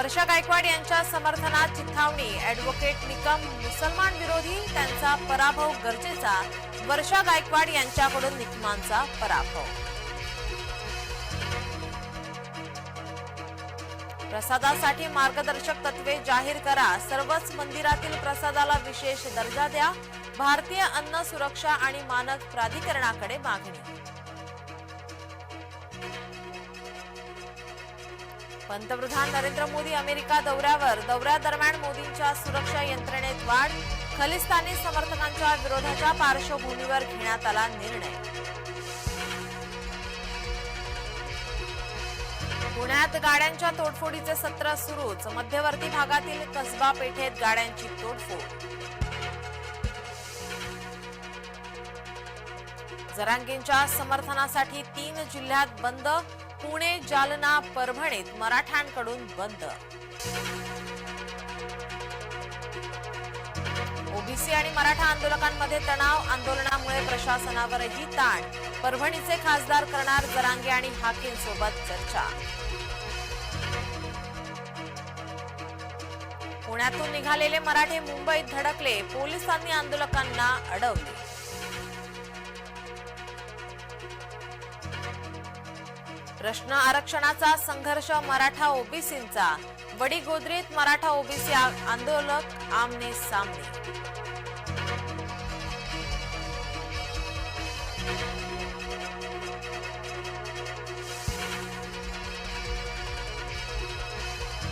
वर्षा गायकवाड यांच्या समर्थनात चिथावणी ऍडव्होकेट निकम मुसलमान विरोधी त्यांचा पराभव गरजेचा वर्षा गायकवाड यांच्याकडून निकमांचा पराभव. प्रसादासाठी मार्गदर्शक तत्वे जाहीर करा सर्वच मंदिरातील प्रसादाला विशेष दर्जा द्या भारतीय अन्न सुरक्षा आणि मानक प्राधिकरणाकडे मागणी. पंतप्रधान नरेंद्र मोदी अमेरिका दौऱ्यावर. दौऱ्यादरम्यान मोदींच्या सुरक्षा यंत्रणेत वाढ खलिस्तानी समर्थकांच्या विरोधाच्या पार्श्वभूमीवर घेण्यात आला निर्णय. पुण्यात गाड्यांच्या तोडफोडीचे सत्र सुरूच. मध्यवर्ती भागातील कसबा पेठेत गाड्यांची तोडफोड. जरांगींच्या समर्थनासाठी तीन जिल्ह्यात बंद पुणे जालना परभणीत मराठ्यांकडून बंद. ओबीसी आणि मराठा आंदोलकांमध्ये तणाव आंदोलनामुळे प्रशासनावरही ताण. परभणीचे खासदार करणार जरांगे आणि हाकींसोबत चर्चा. पुण्यातून निघालेले मराठे मुंबईत धडकले पोलिसांनी आंदोलकांना अडवले. प्रश्न आरक्षणाचा संघर्ष मराठा ओबीसींचा. वडीगोद्रीत मराठा ओबीसी आंदोलक आमने सामने.